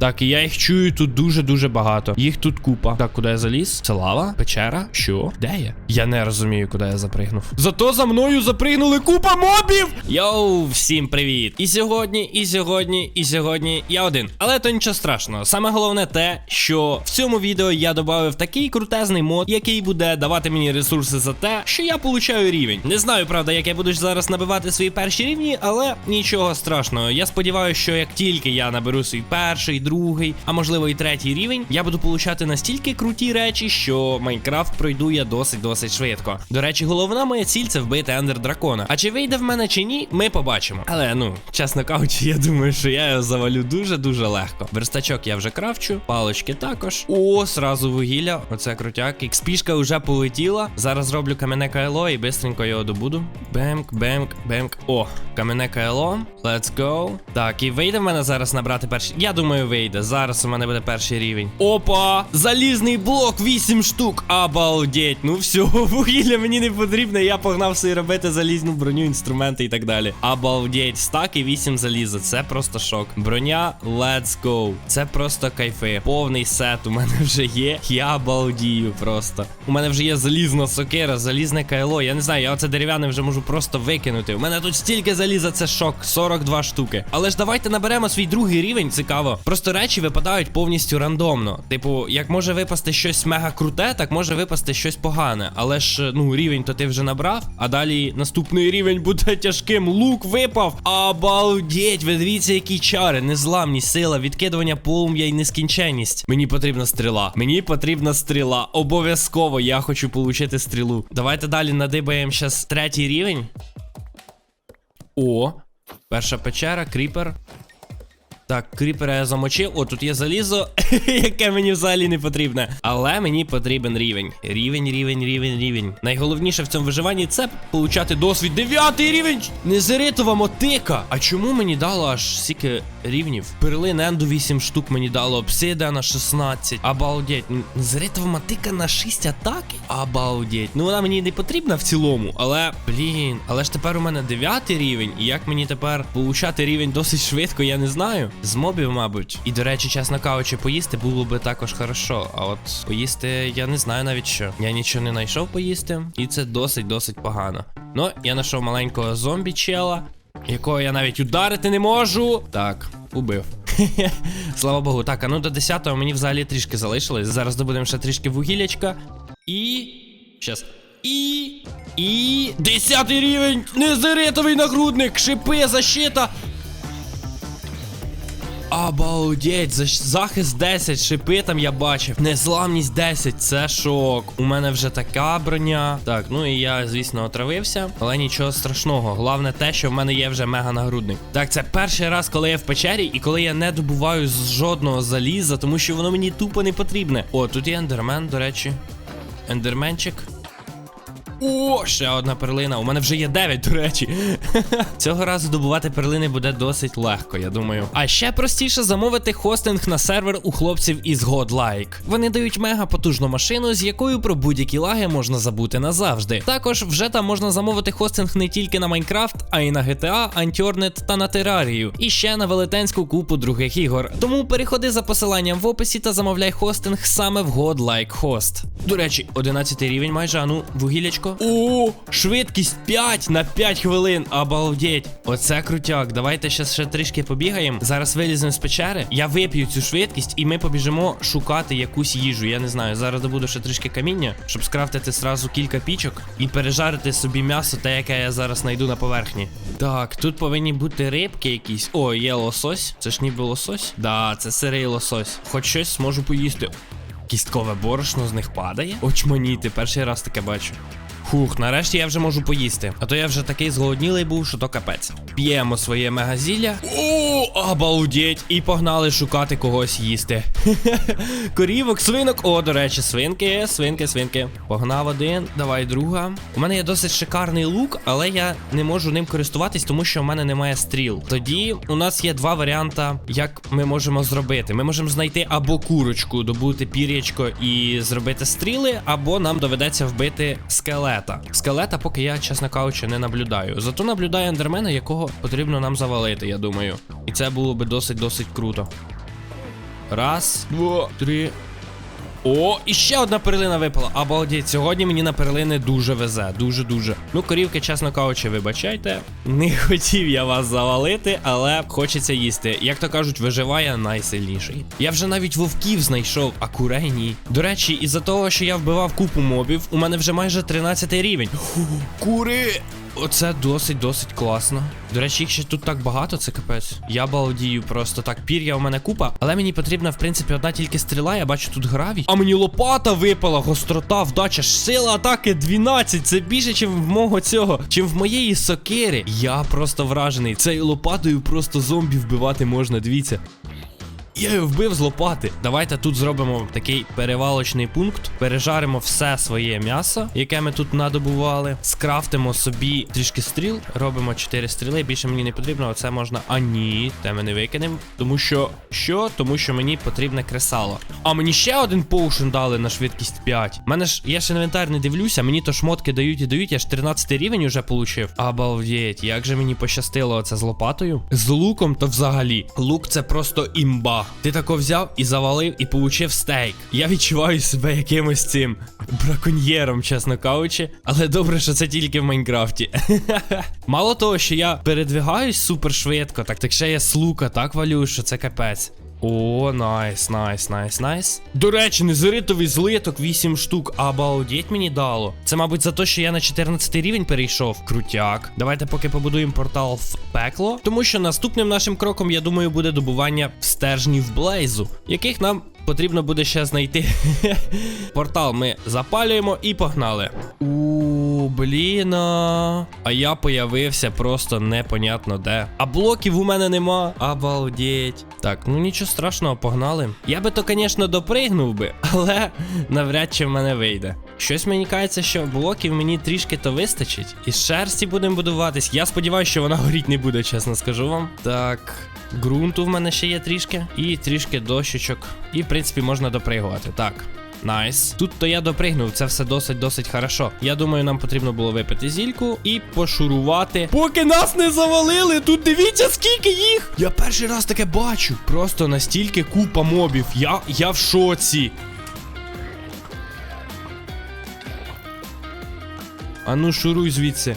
Так, і я їх чую тут дуже-дуже багато. Їх тут купа. Так, куди я заліз? Це лава? Печера? Що? Де я? Я не розумію, куди я запригнув. Зато за мною запригнули купа мобів! Йоу, всім привіт! І сьогодні, і сьогодні, і сьогодні я один. Але то нічого страшного. Саме головне те, що в цьому відео я додав такий крутезний мод, який буде давати мені ресурси за те, що я получаю рівень. Не знаю, правда, як я буду зараз набивати свої перші рівні, але нічого страшного. Я сподіваюся, що як тільки я наберу свій перший, другий, а можливо і третій рівень, я буду получати настільки круті речі, що Майнкрафт пройду я досить-досить швидко. До речі, головна моя ціль це вбити ендер дракона. А чи вийде в мене чи ні, ми побачимо. Але ну, чесно кажучи, я думаю, що я його завалю дуже-дуже легко. Верстачок я вже крафчу, палочки також. О, сразу вугілля. Оце крутяк. Експішка вже полетіла. Зараз зроблю кам'яне кайло і бистренько його добуду. Бемк, бемк, бемк. О, кам'яне кайло. Let's go. Так, і вийде в мене зараз набрати перший. Я думаю, вийде. Зараз у мене буде перший рівень. Опа! Залізний блок, 8 штук. Обалдеть. Ну все, вугілля мені не потрібно. Я погнав собі робити залізну броню, інструменти і так далі. Обалдеть. Стак і 8 заліза. Це просто шок. Броня, let's go. Це просто кайфи. Повний сет у мене вже є. Я балдію просто. У мене вже є залізна сокира, залізне кайло. Я не знаю, я оце дерев'яне вже можу просто викинути. У мене тут стільки заліза, це шок. 42 штуки. Але ж давайте наберемо свій другий рівень, цікаво. Просто речі випадають повністю рандомно. Типу, як може випасти щось мега круте, так може випасти щось погане. Але ж, ну, рівень то ти вже набрав, а далі наступний рівень буде тяжким. Лук випав. Обалдеть, ви дивіться, які чари, незламність, сила, відкидування полум'я і нескінченність. Мені потрібна стріла. Мені потрібна стріла. Обов'язково я хочу отримати стрілу. Давайте далі надибаємо зараз третій рівень. О, перша печера, кріпер. Так, кріпера я замочив. О, тут є залізо, яке мені взагалі не потрібне. Але мені потрібен рівень. Рівень, рівень, рівень, рівень. Найголовніше в цьому виживанні це получати досвід. Дев'ятий рівень! Незеритова мотика. А чому мені дало аж стільки рівнів? Перлин Енду 8 штук мені дало, обсидіана 16. Обалдеть. Незеритова мотика на 6 атаки? Обалдеть. Ну вона мені не потрібна в цілому, але, блін, але ж тепер у мене дев'ятий рівень. І як мені тепер получати рівень досить швидко, я не знаю. З мобів, мабуть. І до речі, чесно кажучи, поїсти було би також хорошо. А от поїсти я не знаю навіть що. Я нічого не знайшов поїсти, і це досить-досить погано. Ну, я знайшов маленького зомбі чела, якого я навіть ударити не можу. Так, убив. Слава Богу. Так, а ну до 10-го мені взагалі трішки залишилось. Зараз добудемо ще трішки вугілячка. І. Щас. І. І. Десятий рівень! Незаритовий нагрудник! Шипи, защита! Обалдеть, захист 10, шипи там я бачив. Незламність 10, це шок. У мене вже така броня. Так, ну і я, звісно, отравився, але нічого страшного. Головне те, що в мене є вже мега нагрудник. Так, це перший раз, коли я в печері, і коли я не добуваю з жодного заліза, тому що воно мені тупо не потрібне. О, тут є ендермен, до речі. Ендерменчик. О, ще одна перлина. У мене вже є 9, до речі. Цього разу добувати перлини буде досить легко, я думаю. А ще простіше замовити хостинг на сервер у хлопців із Godlike. Вони дають мега потужну машину, з якою про будь-які лаги можна забути назавжди. Також вже там можна замовити хостинг не тільки на Майнкрафт, а й на GTA, Unturned та на Терарію. І ще на велетенську купу других ігор. Тому переходи за посиланням в описі та замовляй хостинг саме в Godlike Host. До речі, 11 рівень майже, а ну, вугілячко. О, швидкість 5 на 5 хвилин. Обалдеть. Оце крутяк. Давайте ще ще трішки побігаємо. Зараз виліземо з печери. Я вип'ю цю швидкість, і ми побіжимо шукати якусь їжу. Я не знаю. Зараз добуду ще трішки каміння, щоб скрафтити зразу кілька пічок і пережарити собі м'ясо, те, яке я зараз знайду на поверхні. Так, тут повинні бути рибки якісь. О, є лосось. Це ж ніби лосось. Да, це сирий лосось. Хоч щось зможу поїсти. Кісткове борошно з них падає? Очманіти, перший раз таке бачу. Хух, нарешті я вже можу поїсти. А то я вже такий зголоднілий був, що то капець. П'ємо своє мегазілля. О, обалдеть! І погнали шукати когось їсти. Корівок, свинок. О, до речі, свинки, свинки, свинки. Погнав один, давай друга. У мене є досить шикарний лук, але я не можу ним користуватись, тому що в мене немає стріл. Тоді у нас є два варіанти, як ми можемо зробити. Ми можемо знайти або курочку, добути пір'ячко і зробити стріли, або нам доведеться вбити скелета. Скелета, поки я, чесно кажучи, не наблюдаю. Зато наблюдаю ендермена, якого потрібно нам завалити, я думаю. І це було би досить-досить круто. Раз, два, три. О, і ще одна перлина випала. Обалдеть, сьогодні мені на перлини дуже везе. Дуже-дуже. Ну, корівки, чесно кажучи, вибачайте. Не хотів я вас завалити, але хочеться їсти. Як то кажуть, виживає найсильніший. Я вже навіть вовків знайшов, а курей ні. До речі, із-за того, що я вбивав купу мобів, у мене вже майже 13 рівень. Кури! Оце досить досить класно. До речі, їх ще тут так багато, це капець. Я балдію просто так. Пір'я у мене купа, але мені потрібна, в принципі, одна тільки стріла. Я бачу тут гравій. А мені лопата випала, гострота, вдача, сила атаки 12. Це більше, чим в мого цього, чим в моєї сокири. Я просто вражений. Цією лопатою просто зомбі вбивати можна. Дивіться. Я його вбив з лопати. Давайте тут зробимо такий перевалочний пункт. Пережаримо все своє м'ясо, яке ми тут надобували. Скрафтимо собі трішки стріл. Робимо 4 стріли. Більше мені не потрібно. Оце можна. А ні, те ми не викинемо. Тому що. Що? Тому що мені потрібне кресало. А мені ще один поушен дали на швидкість 5. Мене ж я ж інвентар не дивлюся. Мені то шмотки дають і дають. Я ж 13 рівень уже получив. Обалдеть, як же мені пощастило оце з лопатою. З луком то взагалі. Лук це просто імба. Ти тако взяв і завалив, і получив стейк. Я відчуваю себе якимось цим браконьєром, чесно кажучи. Але добре, що це тільки в Майнкрафті. Мало того, що я передвигаюсь супер швидко, так так ще я слука, так валюю, що це капець. О, найс, найс, найс, найс. До речі, незеритовий злиток 8 штук. Обалдеть мені дало. Це, мабуть, за те, що я на 14 рівень перейшов. Крутяк. Давайте поки побудуємо портал в пекло. Тому що наступним нашим кроком, я думаю, буде добування стержнів Блейзу, яких нам потрібно буде ще знайти. Портал ми запалюємо і погнали. У, блін. А я появився просто непонятно де. А блоків у мене нема. Обалдеть. Так, ну нічого страшного, погнали. Я би то, звісно, допригнув би, але навряд чи в мене вийде. Щось мені кається, що блоків мені трішки то вистачить. Із шерсті будемо будуватись. Я сподіваюся, що вона горіть не буде, чесно скажу вам. Так. Ґрунту в мене ще є трішки. І трішки дощечок. І, в принципі, можна допригувати. Так. Найс. Тут то я допригнув, це все досить-досить хорошо. Я думаю, нам потрібно було випити зільку і пошурувати. Поки нас не завалили, тут дивіться, скільки їх! Я перший раз таке бачу. Просто настільки купа мобів. Я, я в шоці. А ну шуруй звідси.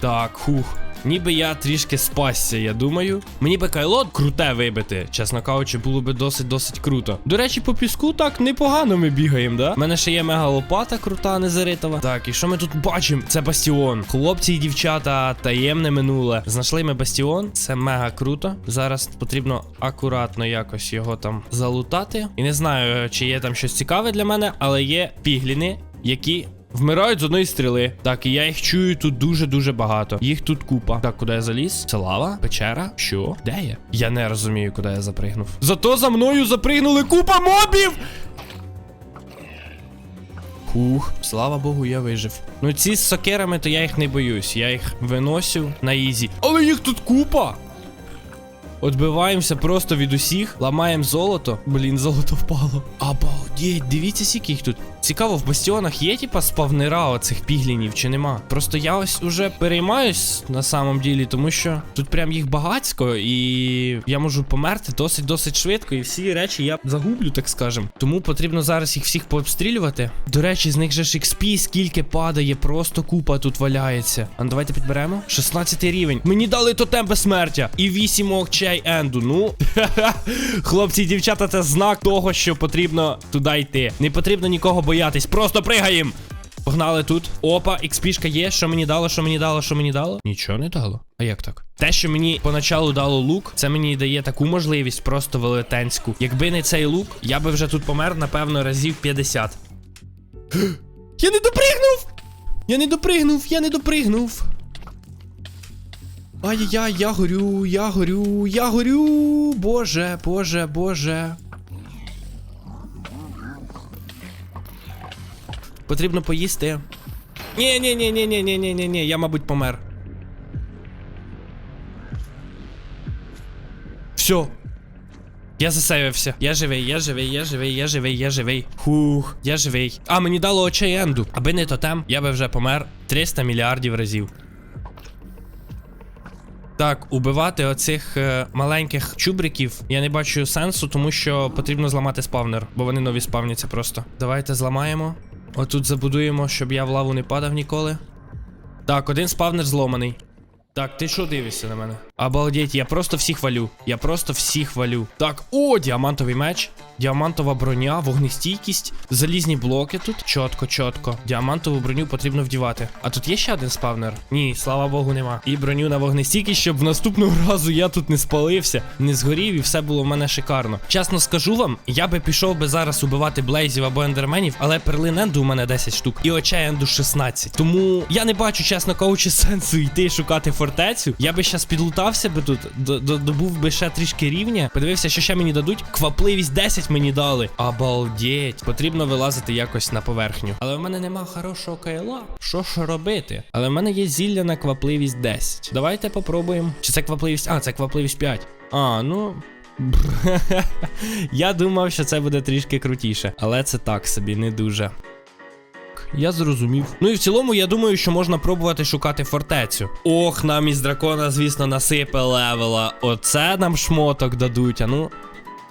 Так, хух. Ніби я трішки спасся, я думаю. Мені би кайло круте вибити, чесно кажучи, було би досить-досить круто. До речі, по піску так непогано ми бігаємо, да? У мене ще є мега лопата крута, незаритова. Так, і що ми тут бачимо? Це бастіон. Хлопці і дівчата, таємне минуле. Знайшли ми бастіон. Це мега круто. Зараз потрібно акуратно якось його там залутати. І не знаю, чи є там щось цікаве для мене, але є пігліни, які. Вмирають з одної стріли. Так, і я їх чую тут дуже-дуже багато. Їх тут купа. Так, куди я заліз? Це лава? Печера? Що? Де я? Я не розумію, куди я запригнув. Зато за мною запригнули купа мобів! Хух, слава Богу, я вижив. Ну ці з сокерами, то я їх не боюсь. Я їх виносю на ізі. Але їх тут купа! Отбиваємося просто від усіх, ламаємо золото. Блін, золото впало. Обалдеть, дивіться, скільки їх тут. Цікаво, в бастіонах є, типа, спавнера оцих піглінів чи нема. Просто я ось уже переймаюсь на самом ділі, тому що тут прям їх багацько, і я можу померти досить-досить швидко, і всі речі я загублю, так скажем. Тому потрібно зараз їх всіх пообстрілювати. До речі, з них же ж XP скільки падає, просто купа тут валяється. А ну давайте підберемо. 16 рівень. Мені дали тотем безсмертя. І 8 очей енду. Ну, хлопці і дівчата, це знак того, що потрібно туди йти. Не потрібно нікого боятись. Просто пригаємо. Погнали тут. Опа, XP-шка є. Що мені дало, що мені дало, що мені дало? Нічого не дало. А як так? Те, що мені поначалу дало лук, це мені дає таку можливість просто велетенську. Якби не цей лук, я би вже тут помер, напевно, разів 50. Я не допригнув! Я не допригнув, я не допригнув. Ай-яй-яй, я горю, я горю, я горю. Боже, боже, боже. Потрібно поїсти. Ні, ні, ні, ні, ні, ні, ні, ні, ні, я, мабуть, помер. Все. Я засейвився. Я живий, я живий, я живий, я живий, я живий. Хух, я живий. А, мені дало очей енду. Аби не тотем, я би вже помер 300 мільярдів разів. Так, убивати оцих е, маленьких чубриків я не бачу сенсу, тому що потрібно зламати спавнер, бо вони нові спавняться просто. Давайте зламаємо. Отут забудуємо, щоб я в лаву не падав ніколи. Так, один спавнер зломаний. Так, ти що дивишся на мене? Обалдеть, я просто всіх валю. Я просто всіх валю. Так, о, діамантовий меч, діамантова броня, вогнестійкість, залізні блоки тут. Чотко, чотко. Діамантову броню потрібно вдівати. А тут є ще один спавнер? Ні, слава Богу, нема. І броню на вогнестійкість, щоб в наступного разу я тут не спалився, не згорів і все було в мене шикарно. Чесно скажу вам, я би пішов би зараз убивати блейзів або ендерменів, але перлин енду у мене 10 штук і очей енду 16. Тому я не бачу, чесно кажучи, сенсу йти шукати фортецю. Я би щас підлутався би тут, добув би ще трішки рівня. Подивився, що ще мені дадуть. Квапливість 10 мені дали. Обалдеть. Потрібно вилазити якось на поверхню. Але в мене нема хорошого кайла. Що ж робити? Але в мене є зілля на квапливість 10. Давайте попробуємо. Чи це квапливість? А, це квапливість 5. А, ну. Я думав, що це буде трішки крутіше, але це так собі, не дуже. Я зрозумів. Ну і в цілому, я думаю, що можна пробувати шукати фортецю. Ох, нам із дракона, звісно, насипе левела. Оце нам шмоток дадуть. А ну.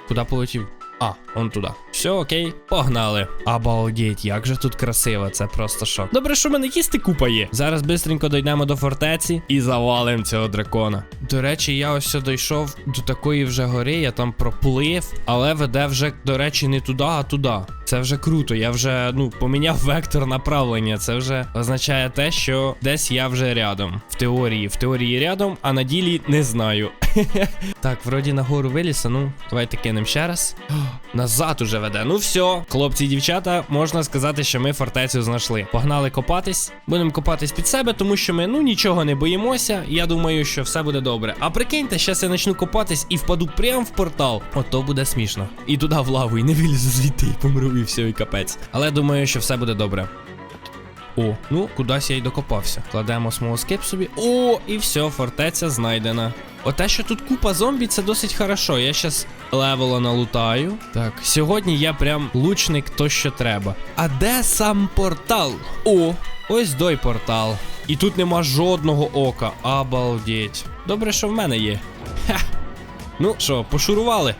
Куди полетів? А, он туди. Все, окей, погнали. Обалдеть, як же тут красиво, це просто шок. Добре, що в мене їсти купа є. Зараз бистренько дійдемо до фортеці і завалим цього дракона. До речі, я ось дійшов до такої вже гори, я там проплив, але веде вже, до речі, не туди, а туди. Це вже круто. Я вже ну поміняв вектор направлення. Це вже означає те, що десь я вже рядом. В теорії, в теорії рядом, а на ділі не знаю. так, вроді нагору виліса. Ну, давайте кинемо ще раз. Назад уже веде. Ну все, хлопці і дівчата, можна сказати, що ми фортецю знайшли. Погнали копатись. Будемо копатись під себе, тому що ми ну нічого не боїмося. Я думаю, що все буде добре. А прикиньте, щас я почну копатись і впаду прямо в портал. Ото буде смішно. І туди в лаву, і не вилізу звідти, і помру, і все, і капець. Але думаю, що все буде добре. О, ну кудись я й докопався. Кладемо смолоскип собі. О, і все, фортеця знайдена. Оте, що тут купа зомбі, це досить хорошо. Я щас левела налутаю. Так, сьогодні я прям лучник то, що треба. А де сам портал? О, ось дой портал. І тут нема жодного ока. Обалдеть. Добре, що в мене є. Ха. Ну що, пошурували?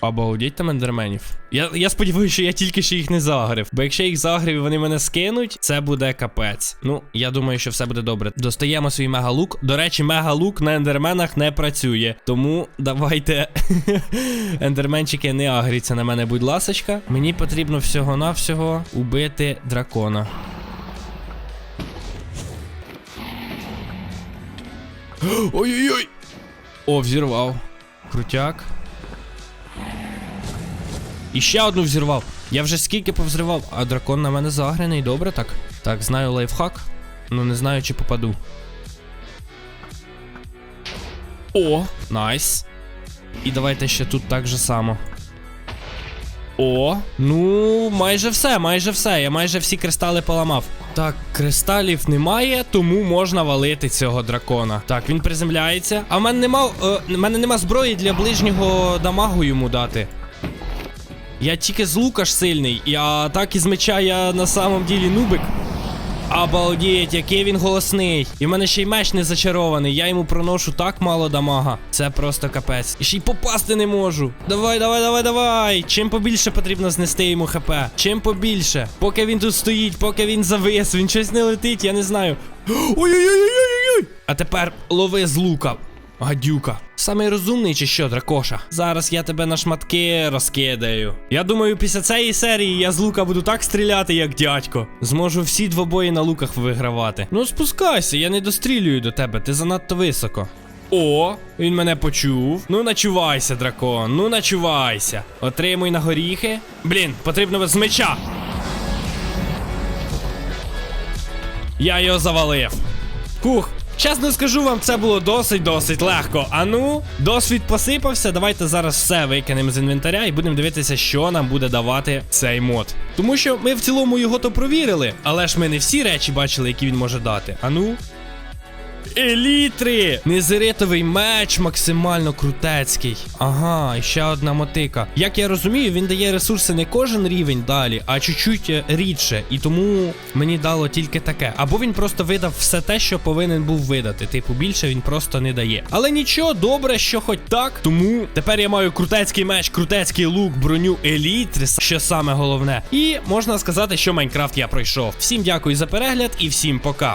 Обалдеть там ендерменів. Я, я сподіваюся, що я тільки ще їх не загрив. Бо якщо їх загрив і вони мене скинуть, це буде капець. Ну, я думаю, що все буде добре. Достаємо свій мегалук. До речі, мегалук на ендерменах не працює. Тому давайте. Ендерменчики не агріться на мене, будь ласочка. Мені потрібно всього-навсього убити дракона. Ой-ой-ой! О, взірвав. Крутяк. І ще одну взірвав. Я вже скільки повзривав, а дракон на мене загрений, добре так? Так, знаю лайфхак. Ну не знаю, чи попаду. О, найс. І давайте ще тут так же само. О, ну, майже все, майже все. Я майже всі кристали поламав. Так, кристалів немає, тому можна валити цього дракона. Так, він приземляється. А в мене нема, е, в мене нема зброї для ближнього дамагу йому дати. Я тільки з лука ж сильний, і а так із меча я на самом ділі нубик. Обалдеть, який він голосний. І в мене ще й меч не зачарований. Я йому проношу так мало дамага. Це просто капець. І ще й попасти не можу. Давай, давай, давай, давай. Чим побільше потрібно знести йому хп. Чим побільше. Поки він тут стоїть, поки він завис, він щось не летить, я не знаю. Ой-ой-ой-ой-ой-ой! А тепер лови з лука. Гадюка. Самий розумний чи що, дракоша? Зараз я тебе на шматки розкидаю. Я думаю, після цієї серії я з лука буду так стріляти, як дядько. Зможу всі двобої на луках вигравати. Ну спускайся, я не дострілюю до тебе, ти занадто високо. О, він мене почув. Ну начувайся, дракон, ну начувайся. Отримуй на горіхи. Блін, потрібно з меча. Я його завалив. Фух. Чесно скажу вам, це було досить-досить легко. А ну, досвід посипався. Давайте зараз все викинемо з інвентаря і будемо дивитися, що нам буде давати цей мод. Тому що ми в цілому його то провірили, але ж ми не всі речі бачили, які він може дати. А ну. Елітри. Незеритовий меч максимально крутецький. Ага, і ще одна мотика. Як я розумію, він дає ресурси не кожен рівень далі, а чуть-чуть е, рідше. І тому мені дало тільки таке. Або він просто видав все те, що повинен був видати. Типу, більше він просто не дає. Але нічого, добре, що хоч так. Тому тепер я маю крутецький меч, крутецький лук, броню елітри, що саме головне. І можна сказати, що Майнкрафт я пройшов. Всім дякую за перегляд і всім пока.